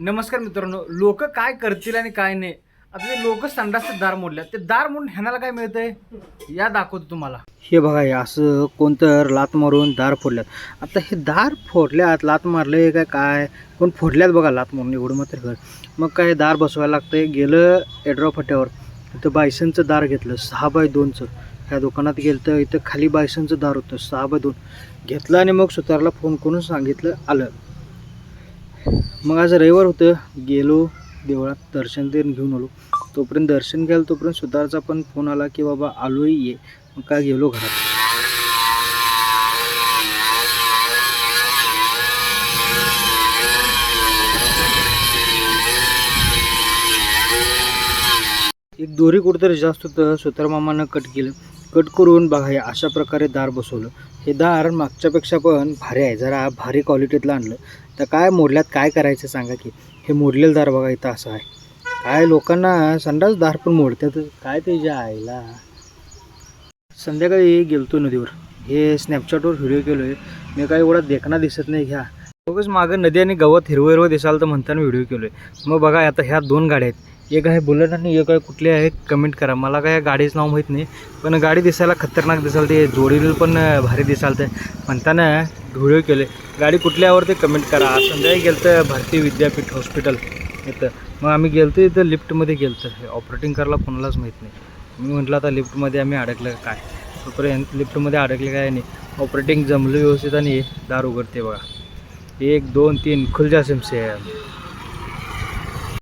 नमस्कार मित्रांनो लोक काय करतील आणि काय नाही? आता ते लोक संडासचं दार मोडल्या ते दार मोडून ह्याला काय मिळतंय? या दाखवतो तुम्हाला. हे बघा हे असं कोणतं लात मारून दार फोडल्यात. आता हे दार फोडल्यात लात मारले काय काय? कोण फोडल्यात बघा लात मारून एवढं मात्र घर. मग काय दार बसवायला लागतंय? गेलं एड्रॉ फट्यावर. इथं बायसनचं दार घेतलं सहा बाय दोनचं. ह्या दुकानात गेलं तर इथं खाली बायसनचं दार होतं सहा बाय दोन. घेतलं आणि मग सुतारला फोन करून सांगितलं आलं. मग आज रविवार होतं. गेलो देवळात दर्शन देऊन घेऊन आलो. तोपर्यंत दर्शन घ्यायला तोपर्यंत सुतारचा पण फोन आला की बाबा आलोही ये. मग का गेलो घरात? एक दोरी कुठंतरी जास्त होतं. सुतार मामानं कट केलं. कट करून बघा हे अशा प्रकारे दार बसवलं. हे दार मागच्यापेक्षा पण भारी आहे. जरा भारी क्वालिटीतलं आणलं. तर काय मोडल्यात काय करायचं सांगा की? हे मोडलेलं दार बघा इथं असं आहे. काय लोकांना संडास दार पण मोडतात काय ते जे आईला संध्याकाळी गेलतो नदीवर. हे स्नॅपचॅटवर व्हिडिओ केलो आहे मी काय एवढा देखणा दिसत नाही घ्या. बघच मागं नदी आणि गवत हिरवं हिरवं दिसाल तर म्हणताना व्हिडिओ केलो आहे मग बघा आता ह्या दोन गाड्या आहेत. एक आहे बुलेट आणि एक आहे कुठली आहे कमेंट करा. मला काय गाडीचं नाव माहीत नाही पण गाडी दिसायला खतरनाक दिसाल ते जोडीला पण भारी दिसाल ते. म्हणताना व्हिडिओ केले. गाडी कुठल्यावर ते कमेंट करा. संध्याकाळी गेलं तर भारतीय विद्यापीठ हॉस्पिटल इथं. मग आम्ही गेलतो इथं लिफ्टमध्ये गेलतो. हे ऑपरेटिंग करायला कोणालाच माहीत नाही. मी म्हटलं आता लिफ्टमध्ये आम्ही अडकलं काय? तोपर्यंत लिफ्टमध्ये अडकले काय नाही. ऑपरेटिंग जमलं व्यवस्थित आणि दार उघडते बघा. एक दोन तीन खुलजा सिमसे आहे